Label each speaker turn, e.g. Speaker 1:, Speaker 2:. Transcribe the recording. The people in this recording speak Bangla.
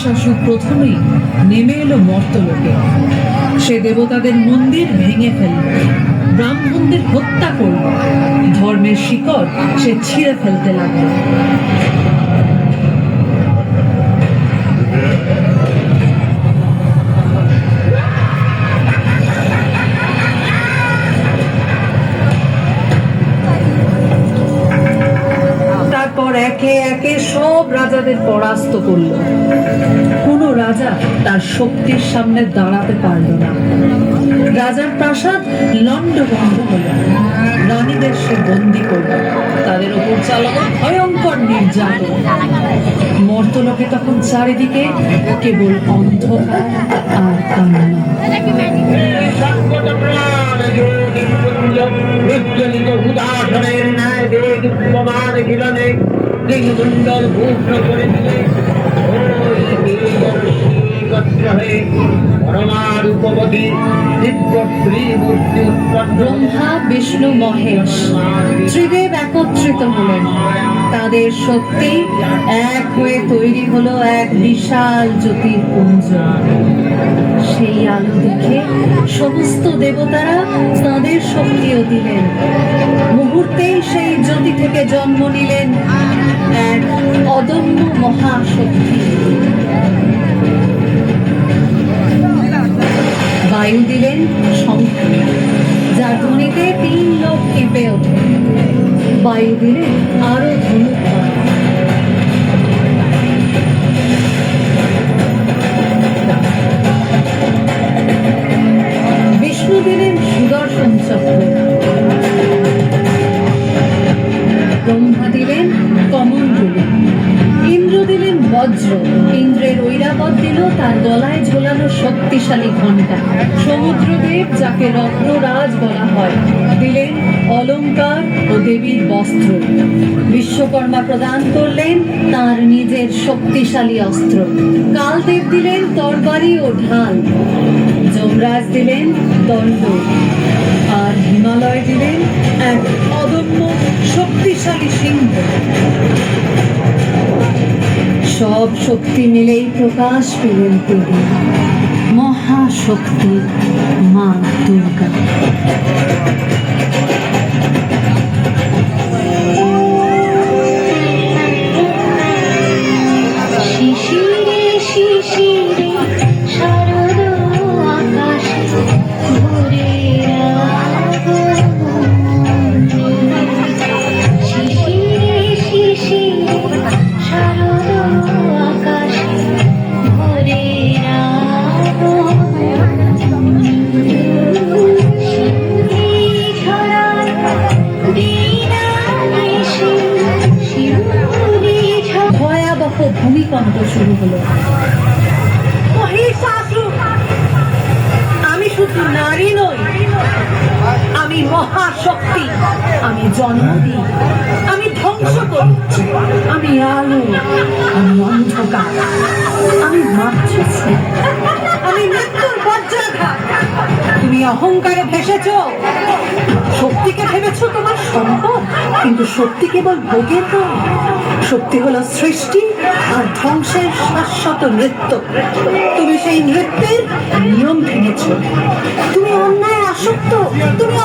Speaker 1: মহিষাসুর প্রথমেই নেমে এলো মর্তলোকে সে দেবতাদের মন্দির ভেঙে ফেলল, ব্রাহ্মণদের হত্যা করল, ধর্মের শিকড় সে ছিঁড়ে ফেলতে লাগল। একে সব রাজাদের পরাস্ত করল। কোনো রাজা তার শক্তির সামনে দাঁড়াতে পারল না। রাজার প্রাসাদ লণ্ডভণ্ড হল। রানীদের সে বন্দি করল। তাদের ওপর চালানো ভয়ঙ্কর নির্যাতন। মর্তলোকে তখন চারিদিকে কেবল অন্ধকার আর কান্না
Speaker 2: হুদাসনের ন্যায় বেগ প্রমাণ দিগমণ্ডল ভূষণ করে দিলে
Speaker 1: ব্রহ্মা, বিষ্ণু, মহেশ ত্রিদেব একত্রিত হলেন। তাদের এক হয়ে তৈরি হলো এক বিশাল জ্যোতির্পুঞ্জ সেই আলো দেখে সমস্ত দেবতারা তাদের শক্তিও দিলেন। মুহূর্তেই সেই জ্যোতি থেকে জন্ম নিলেন। এক অদম্য মহাশক্তি। বায়ু দিলেন শঙ্খ যার ধ্বনিতে তিন লোক কেঁপে ওঠে। বায়ু দিলেন আরও ধনুক শক্তিশালী ঘণ্টা। সমুদ্রদেব যাকে রত্নরাজ বলা হয়, দিলেন অলংকার ও দেবীর বস্ত্র। বিশ্বকর্মা প্রদান করলেন তার নিজের শক্তিশালী অস্ত্র। কালদেব দিলেন তরবারি ও ঢাল। যমরাজ দিলেন দণ্ড। আর হিমালয় দিলেন এক অদম্য শক্তিশালী সিংহ। সব শক্তি মিলেই প্রকাশ পেলেন তিনি মহাশক্তি মা দুর্গা। ভয়াবহ ভূমিকম্প শুরু হলো।
Speaker 3: আমি শুধু নারী নই, আমি মহাশক্তি, আমি জন্ম দিই, আমি ধ্বংস করি, আমি আলো, আমি অন্ধকার, আমি মাতৃশ্রী, আমি মৃত্যুর বজ্রাঘাত তুমি অহংকারে ভেসেছ, শক্তিকে ভেবেছ তোমার সম্পদ? কিন্তু সত্যি কেবল ভোগের নয় সত্যি হলো সৃষ্টি আর ধ্বংসের শাশ্বত নৃত্য। তুমি সেই নৃত্যের নিয়ম ভেঙেছ। তুমি অন্যায় আসক্ত। তুমি